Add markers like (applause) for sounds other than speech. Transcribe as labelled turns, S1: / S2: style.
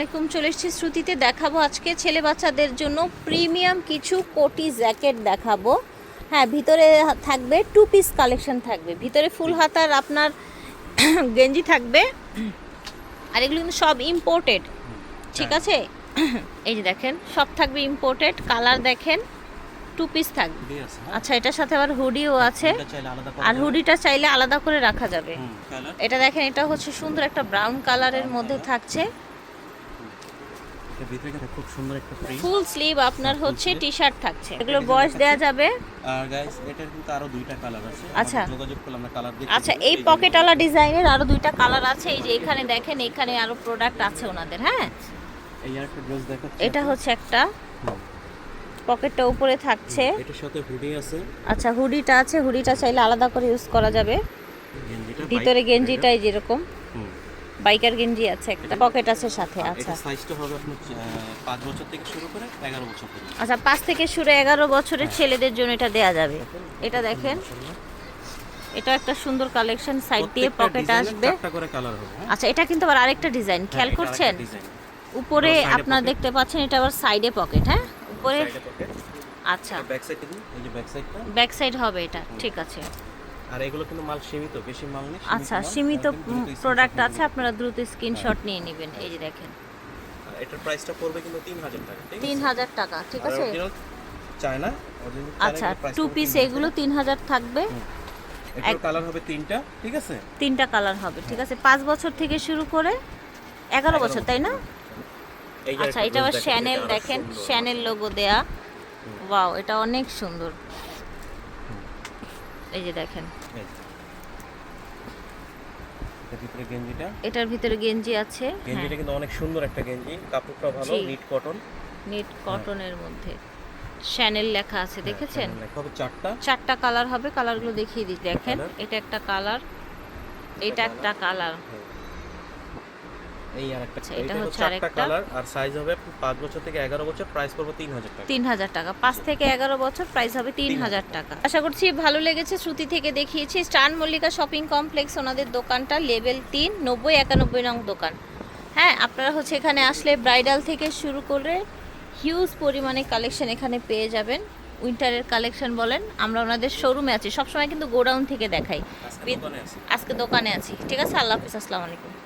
S1: আলাইকুম চলে এসেছি শ্রুতিতে। দেখাবো আজকে ছেলে বাচ্চাদের জন্য প্রিমিয়াম কিছু কোটি জ্যাকেট দেখাবো। হ্যাঁ ভিতরে থাকবে টু পিস কালেকশন থাকবে। ভিতরে ফুল হাতার আপনার (clears throat) গেঞ্জি থাকবে। আর এগুলো কিন্তু সব ইম্পোর্টেড ঠিক আছে? (clears throat) এই যে দেখেন সব থাকবে ইম্পোর্টেড কালার দেখেন টু পিস থাকবে।
S2: আছে হ্যাঁ?
S1: আচ্ছা এটার সাথে আবার হুডিও আছে।
S2: আলাদা করা
S1: আর হুডিটা চাইলে আলাদা করে রাখা যাবে। এটা দেখেন এটা হচ্ছে সুন্দর একটা ব্রাউন কালারের মধ্যে থাকছে।
S2: এটা ভিতরে কিন্তু খুব সুন্দর একটা প্রিন্ট
S1: ফুল স্লিভ আপনার হচ্ছে
S2: sleeve।
S1: টি শার্ট থাকছে এগুলো বয়স দেওয়া যাবে।
S2: আর গাইস এটার কিন্তু আরও দুইটা কালার আছে।
S1: আচ্ছা।
S2: যোগাযোগ করলে আমরা কালার দেখি
S1: আচ্ছা এই পকেটওয়ালা ডিজাইনের আরও দুইটা কালার আছে। এই যে এখানে দেখেন এখানে আরও প্রোডাক্ট আছে ওনাদের হ্যাঁ?
S2: এই আরেকটা ড্রেস দেখাচ্ছি।
S1: এটা হচ্ছে একটা। পকেটটা উপরে থাকছে।
S2: এটার সাথে হুডি আছে।
S1: আচ্ছা হুডিটা আছে। হুডিটা চাইলে আলাদা করে ইউজ করা যাবে। ভিতরে গেঞ্জিটাই যেরকম। বাইকার গেঞ্জি আছে একটা পকেট আছে সাথে আচ্ছা।
S2: সাইজটা হবে আপনার আহ, পাঁচ বছর থেকে শুরু করে এগারো বছর পর্যন্ত।
S1: আচ্ছা পাঁচ থেকে শুরু এগারো বছরের ছেলেদের জন্য এটা দেয়া যাবে। এটা দেখেন। এটা একটা সুন্দর কালেকশন সাইড দিয়ে পকেট আসবে।
S2: চারটা করে কালার হবে হ্যাঁ?
S1: আচ্ছা এটা কিন্তু আবার আরেকটা ডিজাইন খেয়াল
S2: হ্যাঁ,
S1: করছেন? উপরে আপনার দেখতে পাচ্ছেন এটা আবার সাইডে পকেট হ্যাঁ? উপরে। আচ্ছা।
S2: ব্যাক সাইডে দিন এই যে ব্যাক সাইডটা
S1: ব্যাক সাইড হবে এটা ঠিক আছে।
S2: আর এগুলো কিন্তু মাল সীমিত বেশি মাল নেই
S1: আচ্ছা সীমিত প্রোডাক্ট আছে আপনারা দ্রুত স্ক্রিনশট নিয়ে নেবেন এই যে দেখেন।
S2: এটার প্রাইসটা পড়বে কিন্তু তিন হাজার টাকা ঠিক
S1: তিন হাজার টাকা ঠিক আছে?
S2: চায়না
S1: আচ্ছা টু পিস এগুলো তিন হাজার থাকবে।
S2: এটার কালার হবে তিনটা ঠিক আছে?
S1: তিনটা কালার হবে ঠিক আছে? পাঁচ বছর থেকে শুরু করে এগারো বছর তাই না? আচ্ছা এটা আবার শ্যানেল দেখেন শ্যানেল লোগো দেয়া। ওয়াও এটা অনেক সুন্দর। এই যে দেখেন।
S2: এটার ভিতরে গেঞ্জিটা?
S1: এটার ভিতরে গেঞ্জি আছে। হ্যাঁ।
S2: গেঞ্জিটা কিন্তু অনেক সুন্দর একটা গেঞ্জি। কাপড়টা ভালো নিট কটন
S1: নিট কটনের মধ্যে। শ্যানেল লেখা আছে দেখেছেন?
S2: চারটা।
S1: চারটা কালার হবে কালারগুলো দেখিয়ে দিই। দেখেন এটা একটা কালার এটা একটা কালার।
S2: এই আর একটা
S1: আচ্ছা,
S2: এটা হচ্ছে
S1: আরেকটা।
S2: কালার আর সাইজ হবে পাঁচ বছর থেকে এগারো বছর প্রাইস পড়বে তিন হাজার টাকা।
S1: তিন হাজার টাকা। পাঁচ থেকে এগারো বছর প্রাইস হবে তিন হাজার টাকা। আশা করছি ভালো লেগেছে শ্রুতি থেকে দেখিয়েছি। স্টান মল্লিকা শপিং কমপ্লেক্স ওনাদের দোকানটা লেভেল তিন নব্বই একানব্বই নং দোকান। হ্যাঁ আপনারা হচ্ছে এখানে আসলে ব্রাইডাল থেকে শুরু করে হিউজ পরিমাণে কালেকশন এখানে পেয়ে যাবেন। উইন্টারের কালেকশন বলেন আমরা ওনাদের শোরুমে আছি। সবসময় কিন্তু গোডাউন থেকে দেখাই।
S2: আজকে দোকানে
S1: আজকে দোকানে আছি। ঠিক আছে আল্লাহ হাফিজ আসসালামু আলাইকুম।